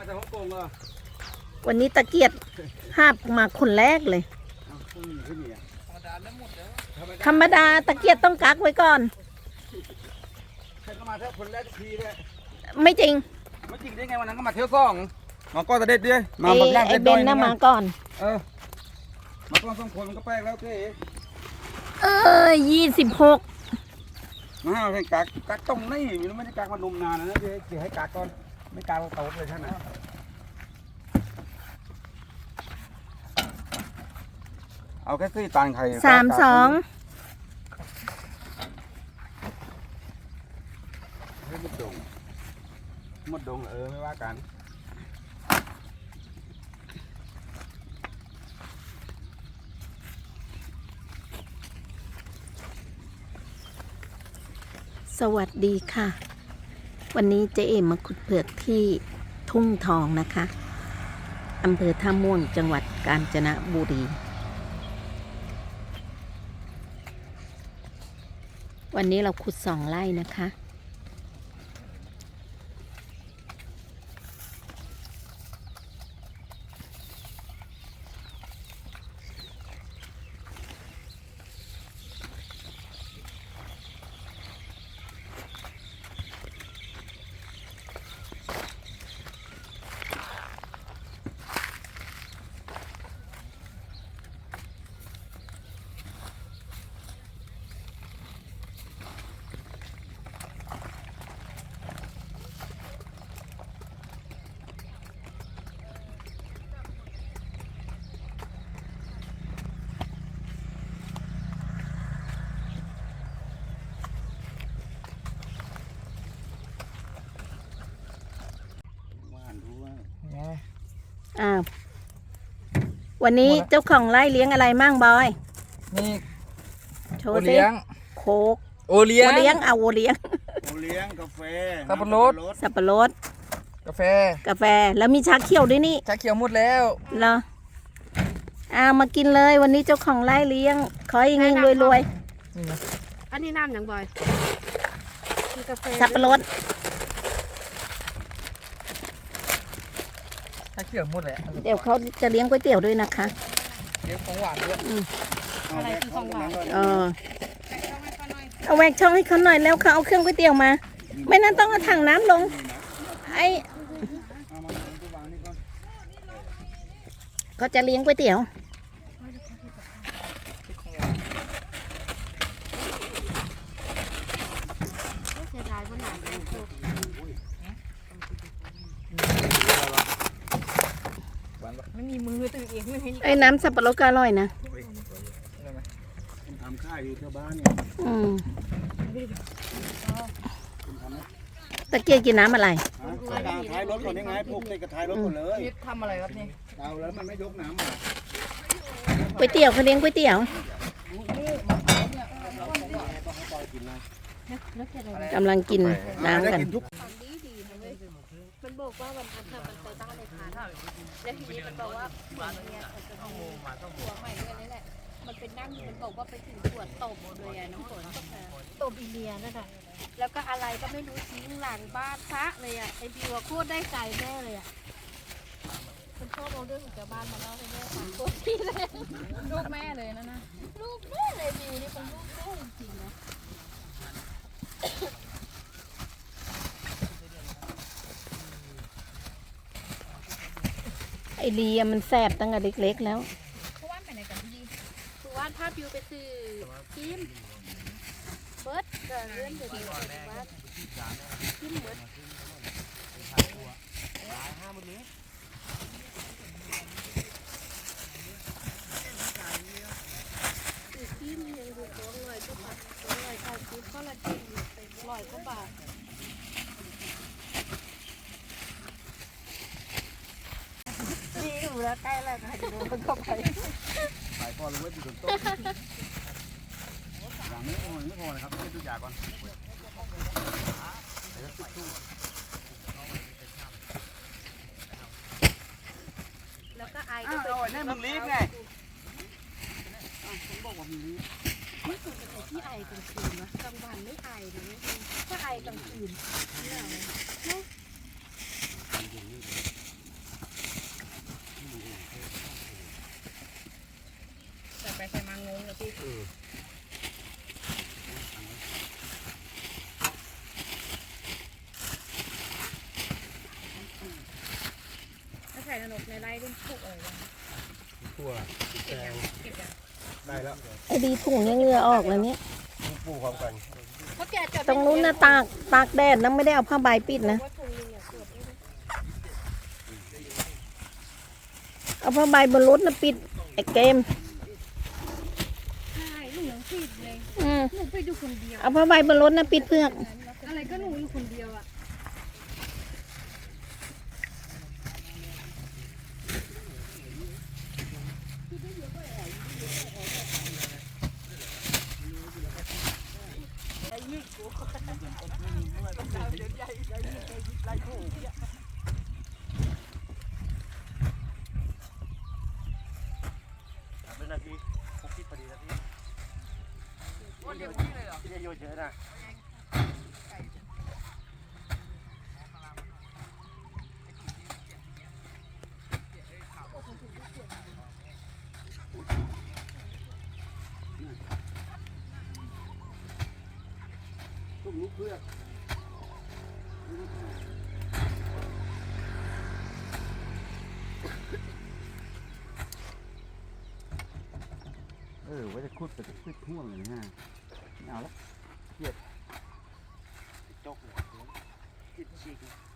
มาจากฮ่องกงเหรอวันนี้ตะเกียบหาบมาคนแรกเลย เอาขึ้นขึ้นนี่อะธรรมดาตะเกียบต้องกักไว้ก่อน ใครก็มาเที่ยวคนแรกทุกทีเลยไม่จริงไม่จริงได้ไงวันนั้นก็มาเที่ยวสองมาก็จะเด็ดดิมาไอ้บักย่างไอ้เด็ดเบด้อยนน่ะงมาก่อน เออมาก่อนสองคนมันก็แปลกแล้วเจ๊เออยี่สิบหกมาให้กักกักตรงนี่มันไม่ได้กักมานมนานนะเจ๊เจ๊ให้กักก่อน ไม่กักก็เตาเลยท่านนะเอาแค่สี่ตันไข่สามสองให้มดดงมดดงเออไม่ว่ากันสวัสดีค่ะ วันนี้เจ๊เอมมาขุดเผือกที่ทุ่งทองนะคะอำเภอท่าม่วงจังหวัดกาญจนบุรี วันนี้เราขุดสองไร่นะคะ อ้าววันนี้เจ้าของไร่เลี้ยงอะไรมั่งบอย นี่โชโอว์สิเลี้ยง โคกโอเลี้ยโอง เลี้ยงเอาโอเลี้ยง โอเลี้ยงกาแฟสับปะรด น้ำสับปะรด กาแฟกาแฟแล้วมีชาเขียวด้วยนี่ชาเขียวหมดแล้ว เหรออ้าวมากินเลยวันนี้เจ้าของไร่เลี้ยง ขอให้เงินรวยรวยนี่นะอันนี้น้ำอย่างบ่อยมีกาแฟๆสับปะรด ชาเขียวหมดแหละเดี๋ยวเขาจะเลี้ยงก๋วยเตี๋ยวด้วยนะคะ เลี้ยงของหวานด้วยอะไรคือของหวานเออเอาแหวกช่องให้เขาหน่อยแล้วเขาเอาเครื่องก๋วยเตี๋ยวมา ไม่นั้นต้องเอาถังน้ำลง ไอเขาจะเลี้ยงก๋วยเตี๋ยวเสียดายว่าหนาเป็นโค กไม่มีมือตื่นเองไม่มีไอ้น้ำสับปะรดก็อร่อยนะ ทำค่ายอยู่แถวบ้านเนี่ยอืมตะเกียบกินน้ำอะไร ฮะกระดาษท้ายรถก่อนได้ไงผูกติดกับท้ายรถก่อนเลยนี่ทำอะไรครับนี่เอาแล้วมันไม่ยกน้ำมาก๋วยเตี๋ยวเขาเลี้ยงก๋วยเตี๋ยวกำลังกินน้ำกันได้ทุก ดีดีนะเว้ยมัน บอกว่าวันนั้นน่ะมันไปบ้านในพานแล้วทีนี้มันบอกว่าเหมือนเนี่ยเขาจะมีหัวใหม่ด้วยนี่แหละ มันเป็นนั่งอยู่มันบอกว่าไปถึงขวดตบเลยอะน้องฝนตบอีเลียนั่นแหะแล้วก็อะไรก็ไม่รู้ทิ้งหลังบ้านพระเลยอะไอบิวอะโคตรได้ใจแม่เลยอะมันชอบเอาเรื่องของชาวบ้านมาเล่าให้แม่ฟังโคตรที่เลยลูกแม่เลยนะนะลูกแม่เลยบิวนี่เป็นลูกแม่จริงๆนะ ไอเลียมันแสบตั้งแต่เล็กๆแล้วคือว่านภาพบิวไปซื้อกิมเบิร์ดเดินเลื่อนเดียวนี้ว่ากิมเบิร์ดกที่มียังดูร้อยก็บาทสองร้อยเก้าสิบก็ละจริงเป็นร้อยก็บาทดีอยู่ แล้วใกล้แล้วค่ะเดี๋ยวมันเข้าไปสายพอเลยเว้ยติดต้นอย่างนี้โอ้ยไม่พอเลยครับให้ดูยาก่อนแล้วก็ไออ้าก็วไปเอาไอ้นี่มึงรีบไงไม่สุดเป็นที่ไอกลางคืนวะกลางวันไม่ไอเลยถ้าไอกลางคืนไม่เอาในไถ้าใส่นกในไร่เป็นผุกเอยถั่วแกงกลังได้แล้วไอ้ดีถุงยังเหงื่อออกแล้วเนี่ยปูพร้อมกันตรงนู้นนะตากตากแดดนะไม่ได้เอาผ้าใบปิดนะเอาผ้าใบบนรถนะปิดไอ้เกม หนูไปดูคนเดียว เอาผ้าใบบนรถนะปิดเพือก อะไรก็หนูอยู่คนเดียวอะเป็นนาทีหกสิบพอดีนาทีวัน เดียวที่เลยเหรอที่จะโยนเยอะนะตุ้มลูกเพื่อกเออว่าจะคุดแต่จะคุดท่วงเลยนะไม่ เอาละเหยียดจกเลยคินชีก